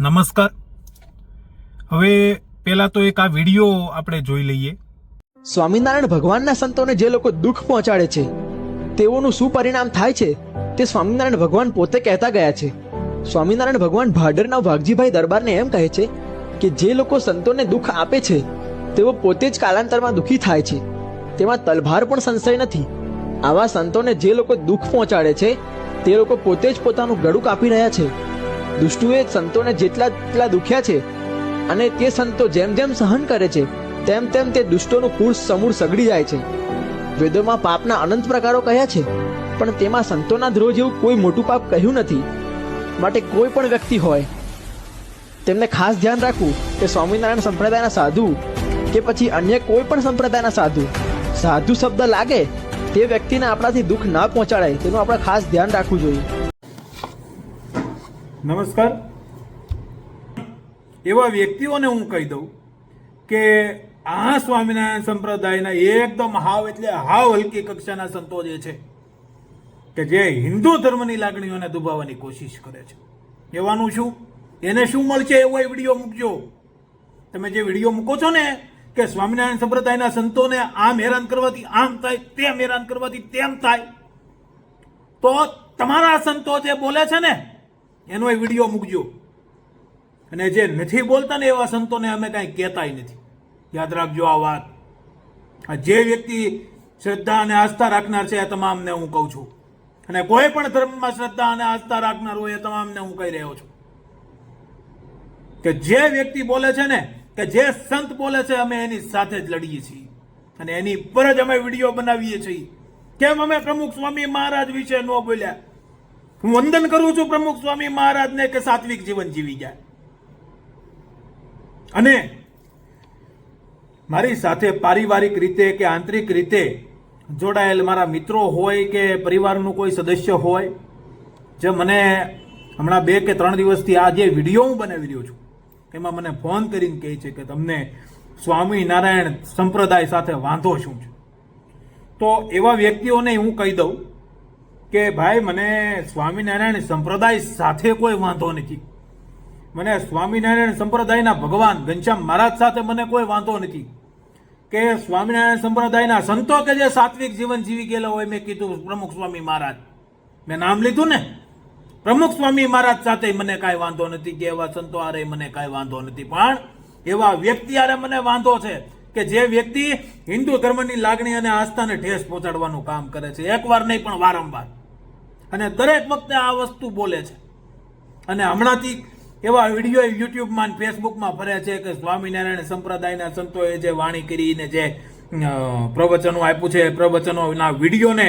નમસ્કાર. હવે પહેલા તો એક આ વીડિયો આપણે જોઈ લઈએ. સ્વામિનારાયણ ભગવાનના સંતોને જે લોકો દુઃખ પહોંચાડે છે, તેઓનું શું પરિણામ થાય છે, તે સ્વામિનારાયણ ભગવાન પોતે કહેતા ગયા છે. સ્વામિનારાયણ ભગવાન ભાડરના વાઘજીભાઈ દરબારને એમ કહે છે કે જે લોકો સંતોને દુઃખ આપે છે, તેઓ પોતે જ કાલાંતરમાં દુઃખી થાય છે. તેમાં તલભાર પણ સંશય નથી. આવા સંતોને જે લોકો દુઃખ પહોંચાડે છે, તે લોકો પોતે જ પોતાનું ગળું કાપી રહ્યા છે. દુષ્ટુએ સંતોને જેટલા તેટલા દુખ્યા છે અને તે સંતો જેમ જેમ સહન કરે છે, તેમ તેમ તે દુષ્ટોનું કુળ સમૂળ સગડી જાય છે. વેદોમાં પાપના અનંત પ્રકારો કહ્યા છે, પણ તેમાં સંતોના દ્રોહ જેવું કોઈ મોટું પાપ કહ્યું નથી. માટે કોઈ પણ વ્યક્તિ હોય, તેમને ખાસ ધ્યાન રાખવું કે સ્વામિનારાયણ સંપ્રદાયના સાધુ કે પછી અન્ય કોઈ પણ સંપ્રદાયના સાધુ. સાધુ શબ્દ લાગે, તે વ્યક્તિને આપણાથી દુઃખ ના પહોંચાડાય, તેનું આપણે ખાસ ધ્યાન રાખવું જોઈએ. નમસ્કાર. એવા વ્યક્તિઓને હું કહી દઉં કે આ સ્વામિનારાયણ સંપ્રદાયના એકદમ હાવ એટલે હાવ હલકી કક્ષાના સંતો જે છે, કે જે હિન્દુ ધર્મની લાગણીઓને દુભાવવાની કોશિશ કરે છે. એવાનું શું? એને શું મળશે એવો એ વીડિયો મૂકજો. તમે જે વીડિયો મૂકો છો ને કે સ્વામિનારાયણ સંપ્રદાયના સંતોને આમ હેરાન કરવાથી આમ થાય, તેમ હેરાન કરવાથી તેમ થાય, તો તમારા સંતો જે બોલે છે ને એનો વીડિયો મૂકજો. અને જે નથી બોલતા ને એવા સંતોને અમે કાંઈ કહેતાય નથી. યાદ રાખજો આ વાત. આ જે વ્યક્તિ શ્રદ્ધા અને આસ્થા રાખનાર છે એ તમામને હું કહું છું. અને કોઈ પણ ધર્મમાં શ્રદ્ધા અને આસ્થા રાખનાર હોય એ તમામને હું કહી રહ્યો છું. કે જે વ્યક્તિ બોલે છે ને, કે જે સંત બોલે છે, અમે એની સાથે જ લડીએ છીએ. અને એની પર જ અમે વીડિયો બનાવીએ છીએ. કેમ? અમે પ્રમુખ સ્વામી મહારાજ વિશે ન બોલ્યા. હું વંદન કરું છું પ્રમુખ સ્વામી મહારાજને કે સાત્વિક જીવન જીવી જાય. અને મારી સાથે પારિવારિક રીતે કે આંતરિક રીતે જોડાયેલ મારા મિત્રો હોય કે પરિવારનું કોઈ સદસ્ય હોય, જે મને હમણાં બે કે ત્રણ દિવસથી આ જે વીડિયો હું બનાવી રહ્યો છું, એમાં મને ફોન કરીને કહે છે કે તમને સ્વામિનારાયણ સંપ્રદાય સાથે વાંધો શું છે? તો એવા વ્યક્તિઓને હું કહી દઉં કે ભાઈ, મને સ્વામિનારાયણ સંપ્રદાય સાથે કોઈ વાંધો નથી. મને સ્વામિનારાયણ સંપ્રદાયના ભગવાન ઘનશ્યામ મહારાજ સાથે મને કોઈ વાંધો નથી. કે સ્વામિનારાયણ સંપ્રદાયના સંતો કે જે સાત્વિક જીવન જીવી ગયેલા હોય, મેં કીધું પ્રમુખ સ્વામી મહારાજ. મેં નામ લીધું ને? પ્રમુખ સ્વામી મહારાજ સાથે મને કાંઈ વાંધો નથી કે એવા સંતો આરે મને કાંઈ વાંધો નથી. પણ એવા વ્યક્તિ આરે મને વાંધો છે કે જે વ્યક્તિ હિન્દુ ધર્મની લાગણી અને આસ્થાને ઠેસ પહોંચાડવાનું કામ કરે છે. એકવાર નહીં, પણ વારંવાર. અને દરેક વખતે આ વસ્તુ બોલે છે. અને હમણાંથી એવા વીડિયો યુટ્યુબમાં ફેસબુકમાં ફરે છે કે સ્વામિનારાયણ સંપ્રદાયના સંતોએ જે વાણી કરીને જે પ્રવચનો આપ્યું છે પ્રવચનોના વિડીયોને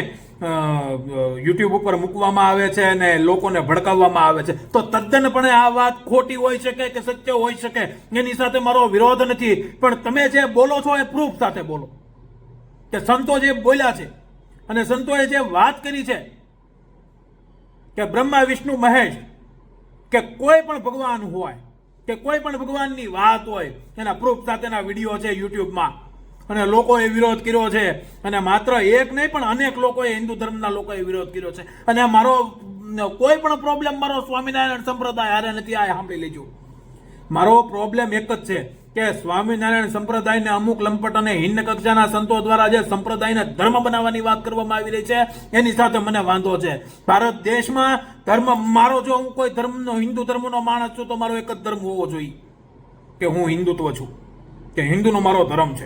યુટ્યુબ ઉપર મૂકવામાં આવે છે અને લોકોને ભડકાવવામાં આવે છે. તો તદ્દનપણે આ વાત ખોટી હોઈ શકે કે સત્ય હોઈ શકે? એની સાથે મારો વિરોધ નથી. પણ તમે જે બોલો છો એ પ્રૂફ સાથે બોલો. કે સંતો જે બોલ્યા છે અને સંતોએ જે વાત કરી છે કે બ્રહ્મા, વિષ્ણુ, મહેશ કે કોઈ પણ ભગવાન હોય, કે કોઈ પણ ભગવાનની વાત હોય, એના પ્રૂફ સાથેના વીડિયો છે યુટ્યુબમાં. અને લોકોએ વિરોધ કર્યો છે. અને માત્ર એક નહીં, પણ અનેક લોકોએ હિન્દુ ધર્મના લોકોએ વિરોધ કર્યો છે. અને મારો કોઈ પણ પ્રોબ્લેમ મારો સ્વામિનારાયણ સંપ્રદાય હારે નથી, આ સાંભળી લેજો. મારો પ્રોબ્લેમ એક જ છે કે સ્વામિનારાયણ સંપ્રદાયને અમુક લંપટ અને હિન્દ કક્ષાના સંતો દ્વારા જે સંપ્રદાયને ધર્મ બનાવવાની વાત કરવામાં આવી રહી છે, એની સાથે મને વાંધો છે. ભારત દેશમાં ધર્મ, મારો જો હું કોઈ ધર્મનો, હિન્દુ ધર્મનો માણસ છું, તો મારો એક જ ધર્મ હોવો જોઈએ. કે હું હિન્દુત્વ છું. કે હિન્દુનો મારો ધર્મ છે.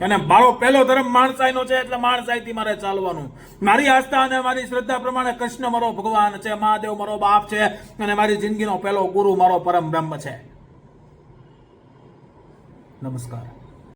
અને મારો પહેલો ધર્મ માણસાઈનો છે, એટલે માણસાઈથી મારે ચાલવાનું. મારી આસ્થા અને મારી શ્રદ્ધા પ્રમાણે કૃષ્ણ મારો ભગવાન છે, મહાદેવ મારો બાપ છે, અને મારી જિંદગીનો પહેલો ગુરુ મારો પરમ બ્રહ્મ છે. નમસ્કાર.